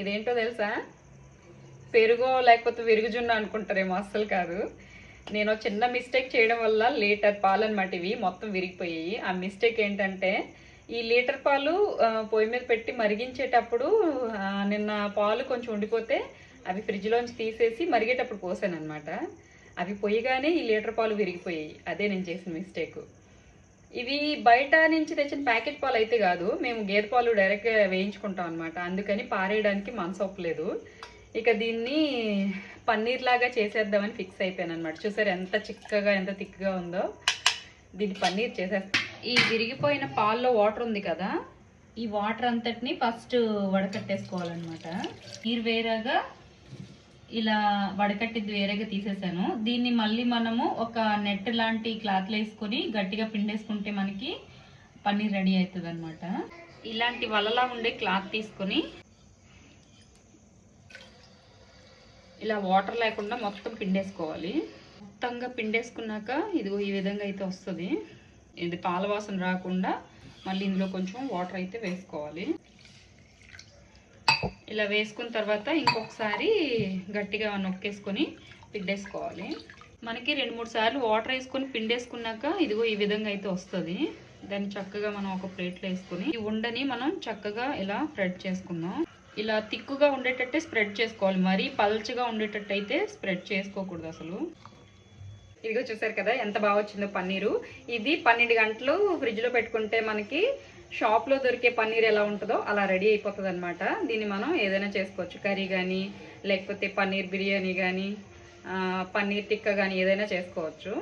ఇదేంటో తెలుసా? పెరుగు లేకపోతే విరుగుజున్న అనుకుంటారేమో అస్సలు కాదు. నేను చిన్న మిస్టేక్ చేయడం వల్ల లీటర్ పాలు అనమాట ఇవి మొత్తం విరిగిపోయాయి. ఆ మిస్టేక్ ఏంటంటే ఈ లీటర్ పాలు పొయ్యి మీద పెట్టి మరిగించేటప్పుడు నిన్న పాలు కొంచెం ఉండిపోతే అవి ఫ్రిడ్జ్లోంచి తీసేసి మరిగేటప్పుడు పోసాను అనమాట అవి పొయ్యిగానే ఈ లీటర్ పాలు విరిగిపోయాయి. అదే నేను చేసిన మిస్టేక్. ఇవి బయట నుంచి తెచ్చిన ప్యాకెట్ పాలు అయితే కాదు. మేము గేదె పాలు డైరెక్ట్గా వేయించుకుంటాం అనమాట అందుకని పారేయడానికి మనసు ఒప్పలేదు. ఇక దీన్ని పన్నీర్ లాగా చేసేద్దామని ఫిక్స్ అయిపోయాను అనమాట చూసారు ఎంత చిక్కగా ఎంత థిక్గా ఉందో? దీన్ని పన్నీర్ చేసేస్తాం ఈ విరిగిపోయిన పాల్లో వాటర్ ఉంది కదా ఈ వాటర్ అంతటిని ఫస్ట్ వడకట్టేసుకోవాలన్నమాట. నీరు వేరేగా ఇలా వడకట్టిది వేరేగా తీసేసాను. దీన్ని మళ్ళీ మనము ఒక నెట్ లాంటి క్లాత్లో వేసుకొని గట్టిగా పిండేసుకుంటే మనకి పన్నీర్ రెడీ అవుతుంది అనమాట ఇలాంటి వలలా ఉండే క్లాత్ తీసుకొని ఇలా వాటర్ లేకుండా మొత్తం పిండేసుకోవాలి. మొత్తంగా పిండేసుకున్నాక ఇదిగో ఈ విధంగా అయితే వస్తుంది. ఇది పాల వాసన రాకుండా మళ్ళీ ఇందులో కొంచెం వాటర్ అయితే వేసుకోవాలి. ఇలా వేసుకున్న తర్వాత ఇంకొకసారి గట్టిగా నొక్కేసుకొని పిండేసుకోవాలి. మనకి రెండు మూడు సార్లు వాటర్ వేసుకొని పిండేసుకున్నాక ఇదిగో ఈ విధంగా అయితే వస్తుంది. దాన్ని చక్కగా మనం ఒక ప్లేట్లో వేసుకొని ఈ ఉండని మనం చక్కగా ఇలా స్ప్రెడ్ చేసుకుందాం. ఇలా తిక్కుగా ఉండేటట్టే స్ప్రెడ్ చేసుకోవాలి. మరీ పల్చగా ఉండేటట్టు అయితే స్ప్రెడ్ చేసుకోకూడదు అసలు. ఇదిగో చూసారు కదా ఎంత బాగా వచ్చిందో పన్నీరు. ఇది పన్నెండు గంటలు ఫ్రిడ్జ్లో పెట్టుకుంటే మనకి షాప్లో దొరికే పన్నీర్ ఎలా ఉంటుందో అలా రెడీ అయిపోతుంది అనమాట దీన్ని మనం ఏదైనా చేసుకోవచ్చు. కర్రీ కానీ లేకపోతే పన్నీర్ బిర్యానీ కానీ పన్నీర్ టిక్కా కానీ ఏదైనా చేసుకోవచ్చు.